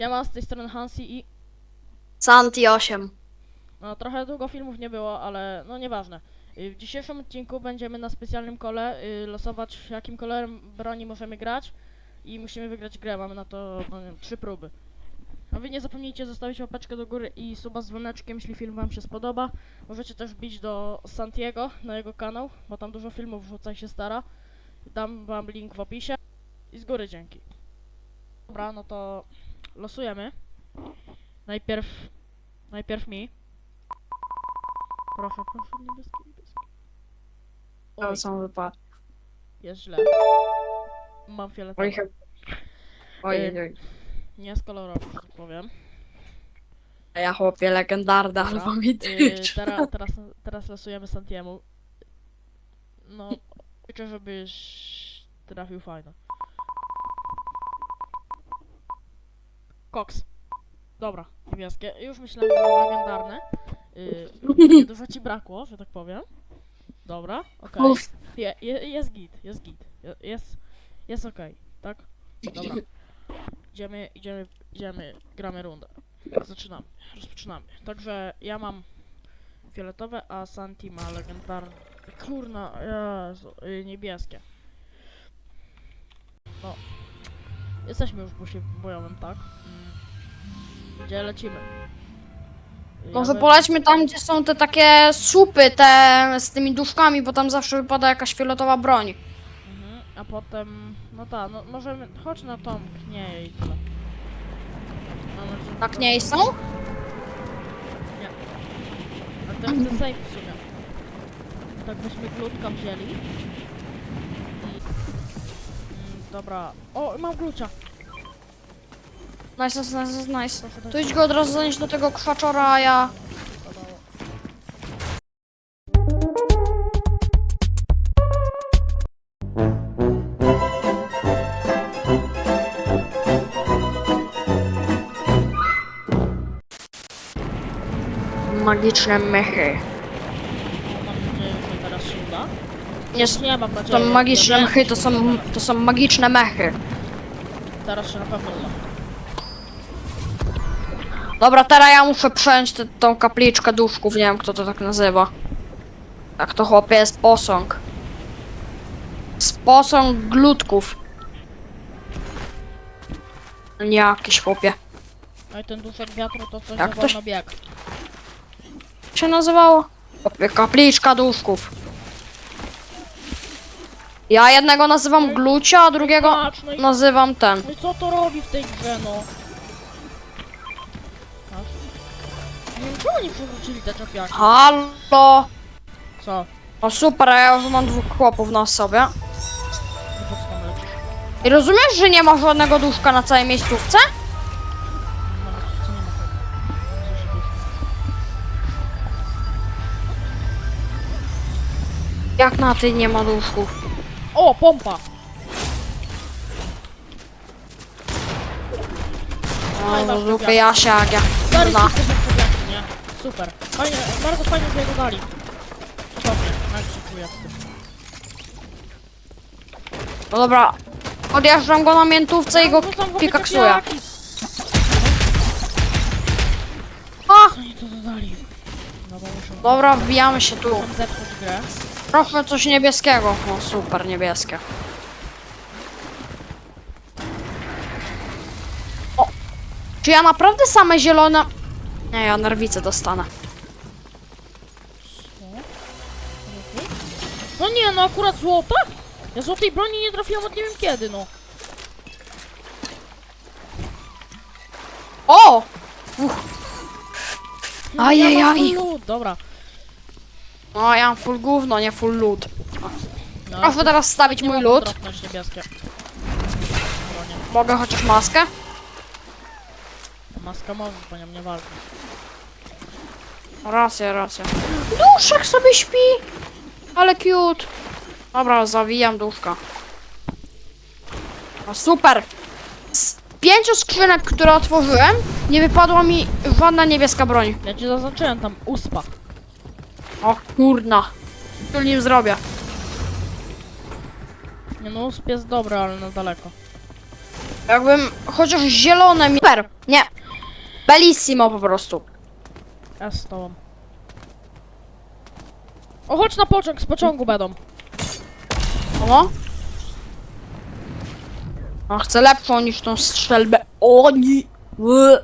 Siema, z tej strony Hansi i... Santi 8. No, trochę długo filmów nie było, ale no nieważne. Y, W dzisiejszym odcinku będziemy na specjalnym kole y, losować, jakim kolorem broni możemy grać i musimy wygrać grę. Mamy na to no, nie wiem, trzy próby. A wy nie zapomnijcie zostawić łapeczkę do góry i suba z dzwoneczkiem, jeśli film wam się spodoba. Możecie też wbić do Santiego na jego kanał, bo tam dużo filmów wrzuca i się stara. Dam wam link w opisie. I z góry dzięki. Dobra, no to losujemy. Najpierw... Najpierw mi. Proszę, proszę, niebieski, niebieski. Oj, To są wypadki. jest źle. Mam Oj, fioletowy. chyba. Oj, oj. Nie z kolorowy, że tak powiem. A Ja chłopie legendarna, Dobra. albo Yy, mityczna. teraz, teraz, teraz losujemy Santiemu. No, życzę, żebyś trafił fajno. Cox. Dobra, niebieskie. Już myślałem, że legendarne. Yy, dużo ci brakło, że tak powiem. Dobra, okej. Je, je, jest git, jest git. Je, jest, jest okej, tak? Dobra. Idziemy, idziemy, idziemy, gramy rundę. Zaczynamy, rozpoczynamy. Także ja mam fioletowe, a Santi ma legendarne. Kurna, Jezu, y, niebieskie. No. Jesteśmy już w busie bojowym, tak? Gdzie lecimy? Ja Może bym- polećmy tam, gdzie są te takie słupy te z tymi duszkami, bo tam zawsze wypada jakaś fioletowa broń. Mhm, a potem, no tak, no możemy, chodź na tą knieję i tyle. Mam nadzieję, że Tak nie są? Nie. A to jest safe w sumie. Tak byśmy glutka wzięli. I... Mm, dobra. O, mam glucia. Nice, nice, nice, nice. To idź go od razu zanieść do tego krzaczora, a ja... Magiczne mechy. Mam nadzieję, że teraz się uda. Nie s- Nie mam to nadziei. są magiczne Ja mechy, wiem, to są, to są magiczne mechy. Teraz się na pewno uda. Dobra, teraz ja muszę przejąć tę- tą kapliczkę duszków, nie wiem kto to tak nazywa. Tak to chłopie jest posąg. Z posąg glutków. Nie jakiś chłopie. No i ten duszek wiatru to coś Jak za to się- wolno bieg. Jak się nazywało? Chłopie, kapliczka duszków. Ja jednego nazywam glucia, a drugiego Patrz, no i, nazywam ten. no i co to robi w tej grze, no? Nie wiem, czemu nie przywrócili te czepiaki? Halo! Co? No super, a ja już mam dwóch chłopów na sobie. Nie po co tam lecisz? I rozumiesz, że nie ma żadnego duszka na całej miejscówce? No, no, co nie ma tego? Co się? Jak na tej nie ma duszków? O, pompa! Oj, masz No, zupy czepiaki. Jasia, jak ja. Stary, No. wszyscy? Super. Fajnie, bardzo fajnie zreagowali. Cudownie, jak się czuję tym. no dobra, odjeżdżam go na miętówce i go No, w pikaksuję. czepiaki. A! Co oni to dodali? No bo muszę... Dobra, wbijamy się tu. Muszę zepsuć grę. Proszę coś niebieskiego. O, super, niebieskie. O! Czy ja naprawdę same zielone... Nie, ja nerwice dostanę. No nie, no akurat złota? Ja złotej broni nie trafiłam od nie wiem kiedy, no. O! Uch. No, Ajajaj. Ja mam full loot, dobra. No, ja mam full gówno, nie full loot. No, Proszę teraz stawić nie mój niebieskie. Bronie. Mogę chociaż maskę? Maska może, bo nią nie walczy. Racja, racja. Duszek sobie śpi! Ale cute. Dobra, zawijam duszka. No super! Z pięciu skrzynek, które otworzyłem, nie wypadła mi żadna niebieska broń. Ja ci zaznaczyłem tam uspa. O kurna. Co nim zrobię? Nie no, usp jest dobry, ale na daleko. Jakbym chociaż zielone mi... Super, nie. Bellissimo po prostu. Ja z tobą. O, chodź na pociąg, z pociągu będą. O. A chcę lepszą niż tą strzelbę. Oni. Ły.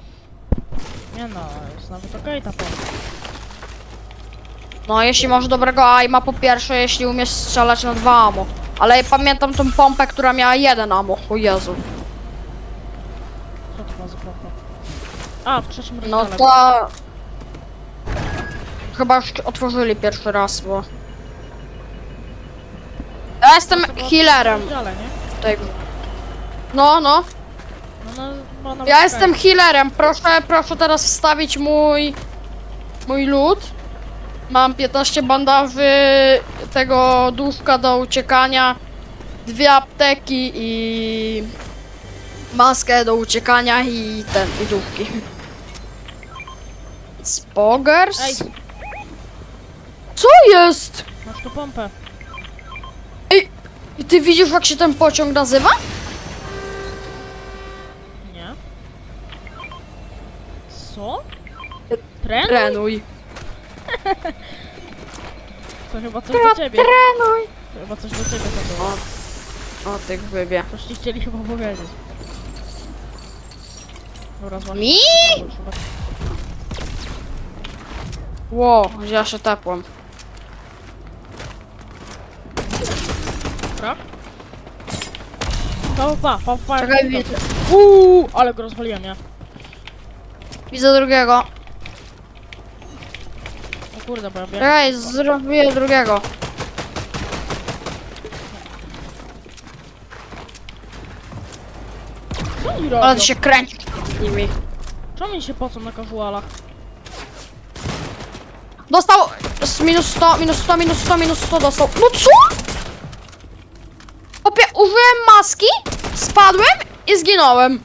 Nie no, jest nawet okej ta pociąg. No, jeśli masz dobrego aima, po pierwsze, jeśli umiesz strzelać na dwa amo. Ale pamiętam tą pompę, która miała jeden amo. O Jezu. Co to ma za pompa? A, w trzecim No rozdziale. to... Chyba już otworzyli pierwszy raz, bo... Ja jestem To było w healerem trzecim rozdziale, nie? w tej... No, no. No, no, bo nawet Ja okej. jestem healerem. Proszę, proszę teraz wstawić mój... Mój lód. Mam 15 bandaży, tego duszka do uciekania, dwie apteki i maskę do uciekania i ten, i duszki. Spogers? Ej. Co jest? Masz tu pompę. I ty widzisz jak się ten pociąg nazywa? Nie. Co? Tren? Trenuj. To chyba coś do ciebie. Trenuj. To chyba coś do ciebie to było. O tych wybie. Coś ci chcieli chyba powiedzieć. Dobra, złaś. Mi? Ło, ja się tepłem. Dobra. Pa, pa, pa, pa. Czekaj, widzę. Uuu, ale go rozwaliłem, ja. Widzę drugiego. O kurde, bo ja wiem. Czekaj, zrobię drugiego. Co oni robią? Ale ty się kręcisz z nimi. Czemu oni się pocą na casualach? Dostał minus 100, minus 100, minus 100, minus 100 dostał. No co? Opie, użyłem maski, spadłem i zginąłem.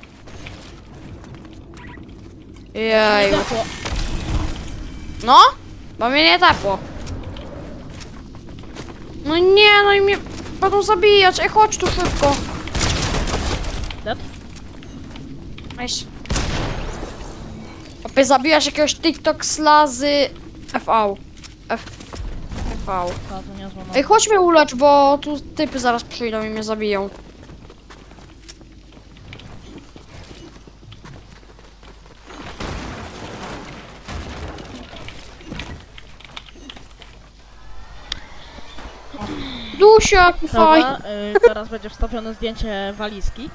Jej. No, bo mnie nie tepło. No nie, no i mnie będą zabijać. Ej, chodź tu szybko. Dead? Nice. Opie, zabijasz jakiegoś TikTok slazy FV. F... FV. Ta, to nie złamał. Ej, chodź mnie ulecz, bo tu typy zaraz przyjdą i mnie zabiją. Dusia, faj. Dobra, y, teraz będzie wstawione zdjęcie walizki.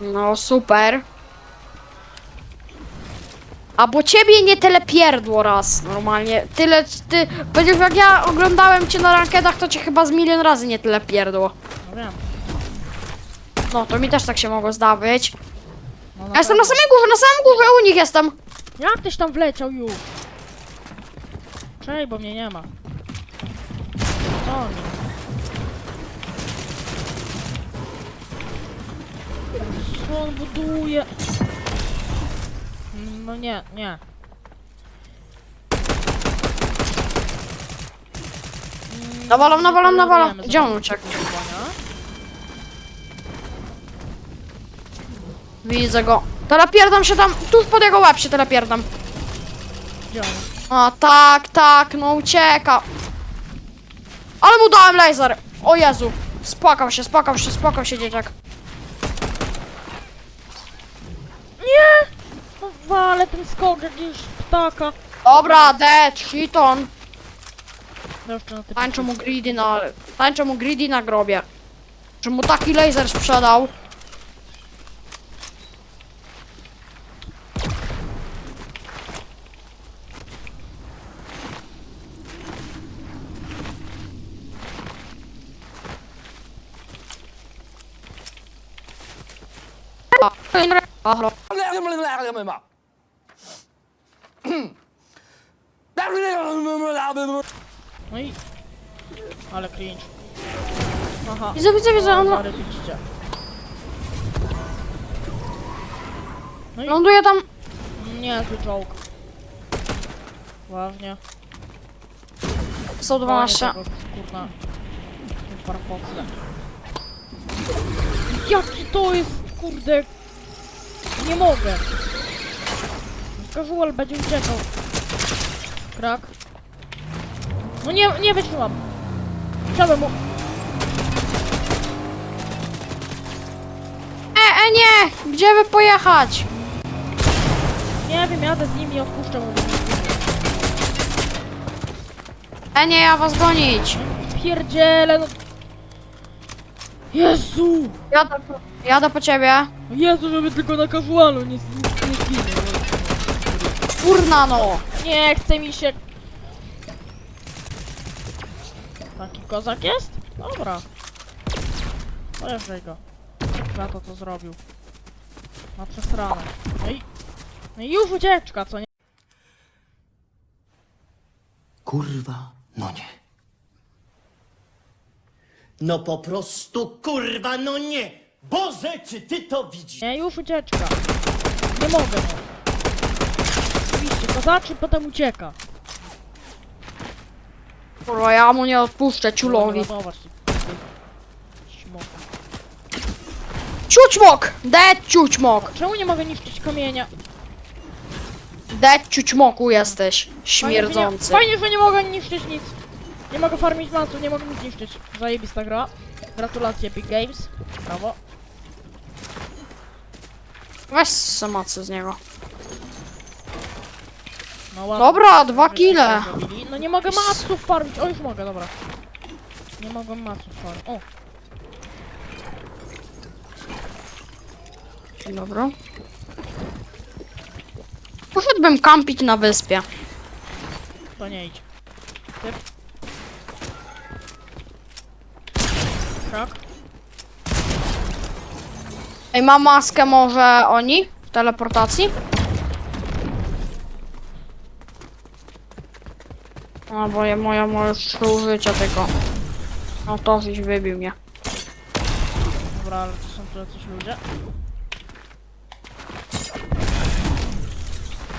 No super. A bo ciebie nie telepierdło raz normalnie. Tyle, ty, będziesz jak ja oglądałem cię na rankedach, to cię chyba z milion razy nie telepierdło. No wiem. No, to mi też tak się mogło zdawać. No, Ja jestem na samej górze, na samej górze, u nich jestem. Jak tyś tam wleciał już? Czej, bo mnie nie ma. Co oni? Co on buduje? No nie, nie. Nawalam, nawalam, nawalam. Gdzie on uciekł? Widzę go. Telepierdam się tam, tuż pod jego łeb się telepierdam. Gdzie on? A tak, tak, no ucieka. Ale mu dałem laser. O Jezu. Spłakał się, spłakał się, spłakał się dzieciak. Nie! No wale ten skok jakiś ptaka. Dobra, dead, shiton. No jeszcze na typ. Tańczę mu greedy na... Tańczę mu greedy na grobie. Że mu taki laser sprzedał. Halo. No i... Ale cringe. Aha. Widzę, widzę, widzę, on Sorry, widzicie. No i ląduje tam. niezły joke. Ważnie. Są 12. Fajnie tego kurna. Firefoxem. Jaki to jest, kurde... Nie mogę. Casual będzie uciekał. Krak. No nie, nie wytrzymam. Chciałbym mu... E, e, nie! Gdzie by pojechać? Nie wiem, jadę z nimi i odpuszczę mu. E, nie, ja was gonić. Pierdziele, no... Jezu! Jadę, po- jadę po ciebie. Jezu, żeby tylko na casualu nie, zginął. Kurna no. Nie chce mi się. Taki kozak jest? Dobra. Pojeżdżaj go. Za to, co zrobił. Ma przesranę. No i... No i już ucieczka, co nie? Kurwa, no nie. No po prostu kurwa, no nie! Boże, czy ty to widzisz? Nie, już ucieczka. Nie mogę, no. Kozaczy potem ucieka. Kurwa, ja mu nie odpuszczę, ciulowi. Zobacz, ty- ty- śmok. Ciućmok! Dead ciućmok! Czemu nie mogę niszczyć kamienia? Dead ciućmoku jesteś. Fajnie, że nie- Śmierdzący. Fajnie, że nie mogę niszczyć nic. Nie mogę farmić masów, nie mogę nic niszczyć. Zajebista gra. Gratulacje Big Games. Brawo. Weź samacy z niego. No ładnie. Dobra, dwa kile. zrobili. No nie mogę maców farmić. O, już mogę, dobra. Nie mogę maców farmić. O, Dobra. Poszedłbym kampić na wyspie. to nie idź. Typ. Tak. Ej, ma maskę może oni? W teleportacji? A, bo ja, moja możesz trzy użycia tego. No to żeś wybił mnie. Dobra, ale to są tu jacyś ludzie.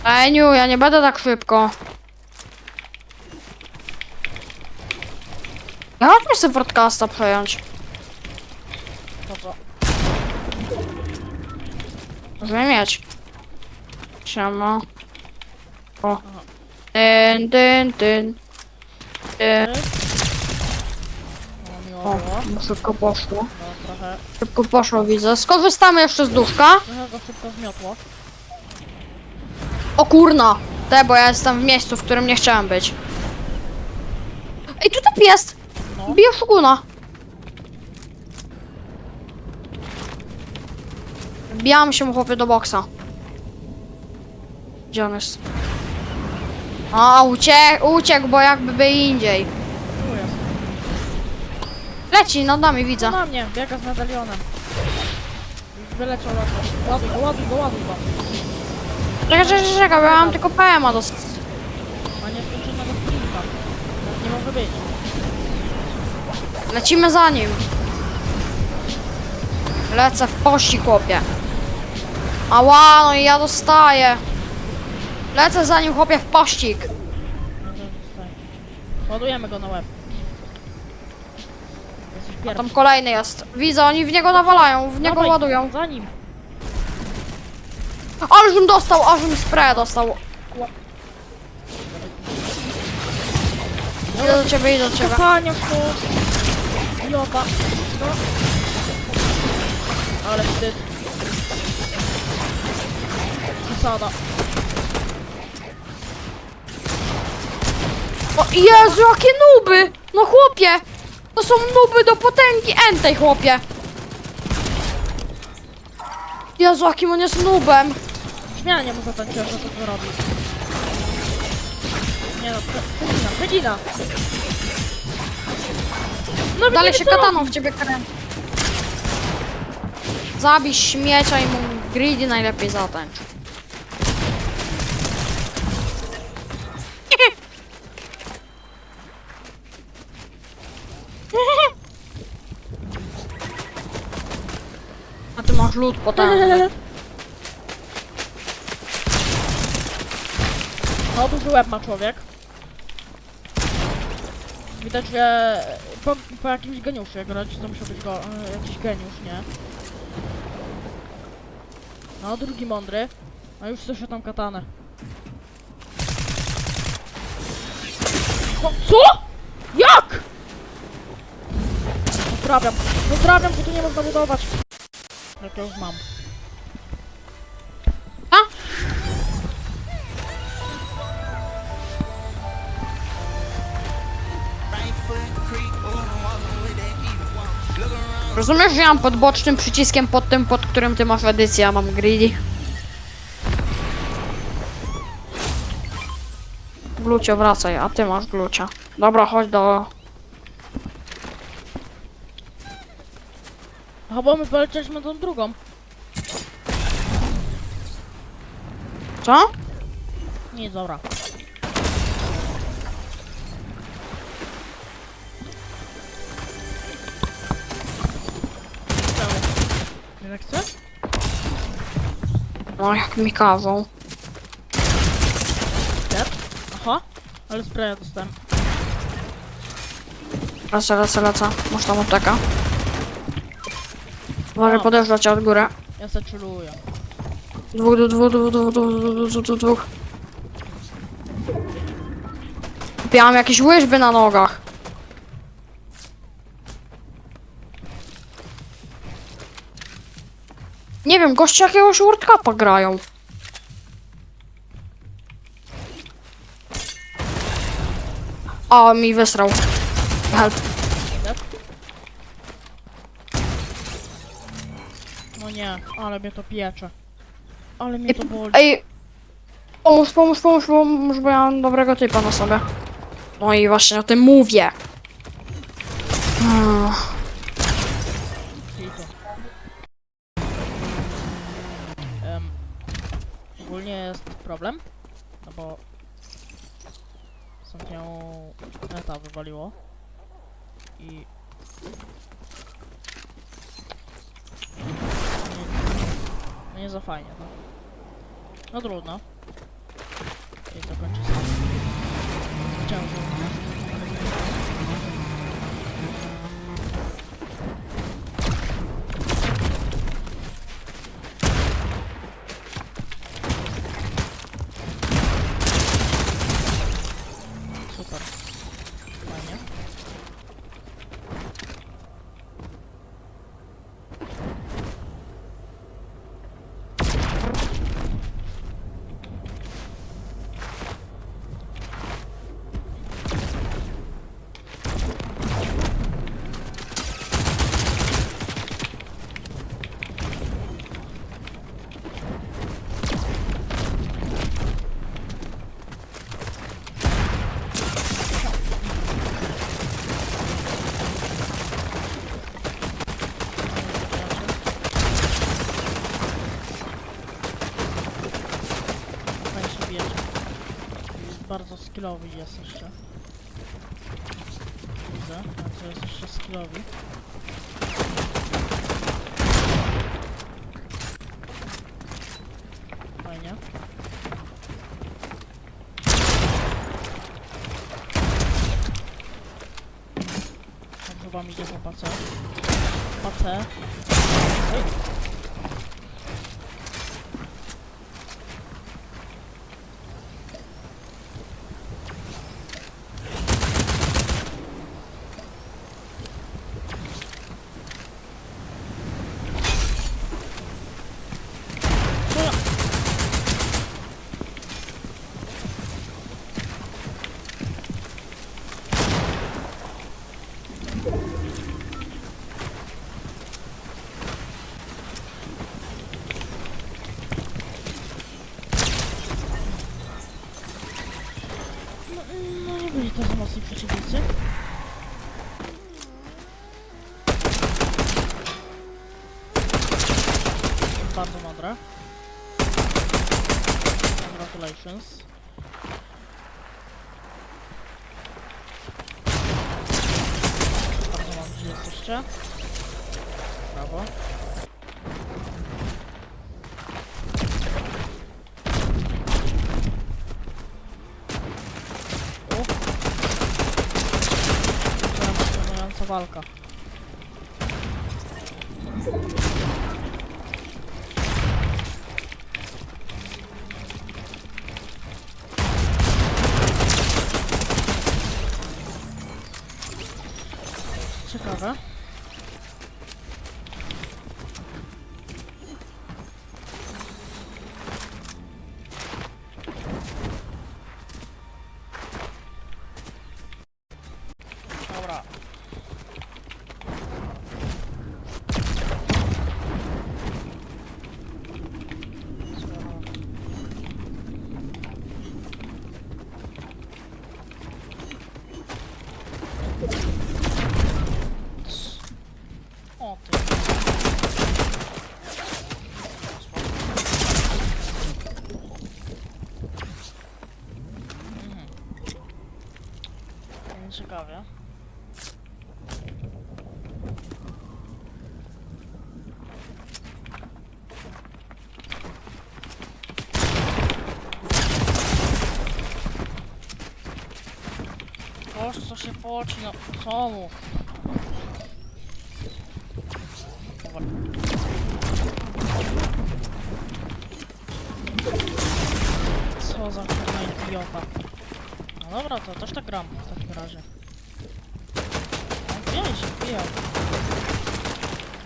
Eniu, ja nie będę tak szybko. Ja chodźmy sobie broadcasta przejąć. To co? Możemy mieć. Siema. O. Dyn, dyn, dyn. Dyn. No, miło O, było. no szybko poszło. No, trochę, Szybko poszło, widzę. Skorzystamy jeszcze z duszka. trochę go szybko zmiotło. O kurna! Te, bo ja jestem w miejscu, w którym nie chciałem być. Ej, tu typ jest! No. Bije szuguna. Wbijam się chłopie do boksa. Gdzie on jest? A, uciekł, uciekł, bo jakby by indziej. Tu jest. Leci nad nami, No widzę. na mnie, biega z medalionem. Wyleciał lato. Ładuj go, ładuj go, ładuj go. Czekaj, czekaj, czekaj, bo ja mam tylko PMA do... Ma nieskończonego sprinta. Tak nie może być. Lecimy za nim. Lecę w pości, chłopie. Ała, no i ja dostaję. Lecę za nim, chłopie, w pościg. Ładujemy go na łeb. Jesteś A pierwszy. tam kolejny jest. Widzę, oni w niego nawalają, w niego Dawaj, ładują. Za nim. Ależbym dostał, ażbym spray dostał. Idę do ciebie, idę do ciebie. Kopania. Joba. No. Ale wstyd. Przesada. O Jezu, jakie nuby! No chłopie! To są nuby do potęgi entej, chłopie! Jezu, jakim on jest nubem! Śmianie mu zatańczyła, że to zrobi. Nie no, Fedzina, Fedzina! No Dalej się co kataną w ciebie kręci. Zabij śmiecia i mu greedy najlepiej zatańcz. Lód potężny. No, duży łeb ma człowiek. Widać, że po, po jakimś geniuszu jak grać, to musiał być go, e, jakiś geniusz, nie? No, drugi mądry. A już słyszę tam katanę. Co? Jak? Pozdrawiam. Pozdrawiam, bo tu nie można budować. Jak ja już mam. A? Rozumiesz, że ja mam pod bocznym przyciskiem pod tym, pod którym ty masz edycję, mam greedy? Glucio, wracaj, a ty masz glucia. Dobra, chodź do... Bo my polecieliśmy tą drugą. Co? Nie, dobra. Tak chcesz? No, jak mi kawą. Dead? Aha, ale spraya dostałem. Lecę, lecę, lecę. Masz tam apteka. Uważaj, No. podeszła cię od góry. Ja se chilluję. Dwóch, dwóch, dwóch, dwóch, dwóch, dwóch, dwóch, dwóch, dwóch, dwóch. Miałam jakieś łyżwy na nogach. Nie wiem, goście jakiegoś World Cupa grają. A, mi wysrał. Help. No nie, ale mnie to piecze. Ale mnie to boli. Ej, pomóż, pomóż, pomóż, pomóż, bo ja mam dobrego typa na sobie. No i właśnie o tym mówię. Hmm. Em, ogólnie jest problem, no bo stąd ją neta wywaliło i nie, no nie za fajnie, no. No trudno. I to kończy się. skillowy jest jeszcze. Widzę, a tu jest jeszcze skillowy. Fajnie. Tam chyba mi idzie po pace. Pace. Ej. Prawo. O! Myślałem, walka. Się poci, no co. Co za kurwa idiota. No dobra, to też tak gram w takim razie. No wziąć, wbijał.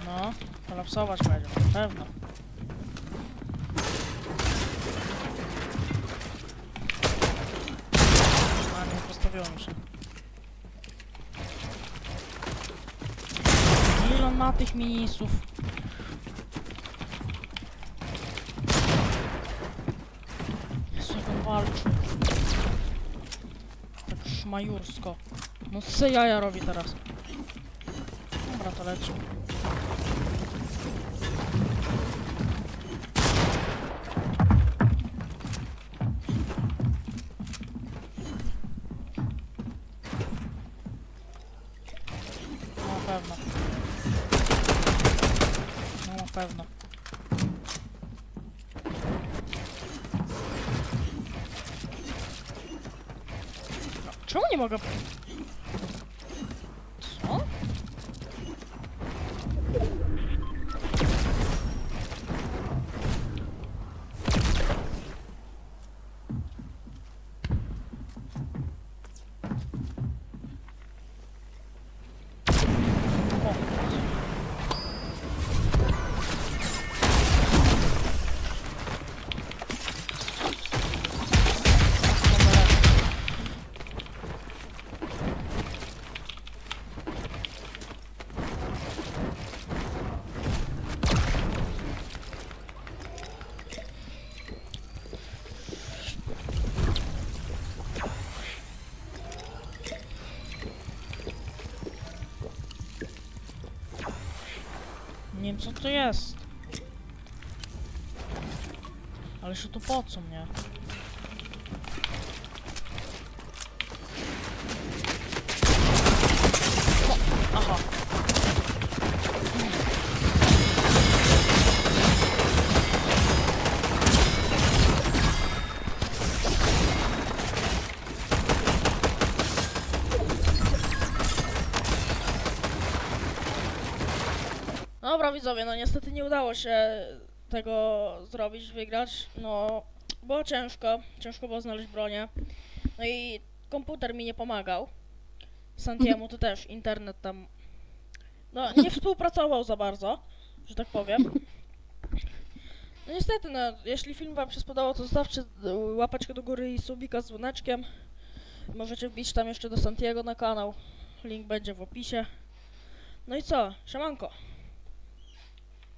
No, kolapsować będzie, na pewno. A nie postawiło mi się. Ma tych minisów? Jezu, jak on walczy. Tak szmajursko. No co jaja robi teraz? Dobra, to leci. Mogę... to jest. Ale się tu po co mnie? Dobra widzowie, no niestety nie udało się tego zrobić, wygrać. No, było ciężko, ciężko było znaleźć bronię. No i komputer mi nie pomagał. Santiemu to też internet tam. No, nie współpracował za bardzo, że tak powiem. No niestety, no, jeśli film wam się spodobał, to zostawcie łapeczkę do góry i subika z dzwoneczkiem. Możecie wbić tam jeszcze do Santiago na kanał. Link będzie w opisie. No i co? Siemanko.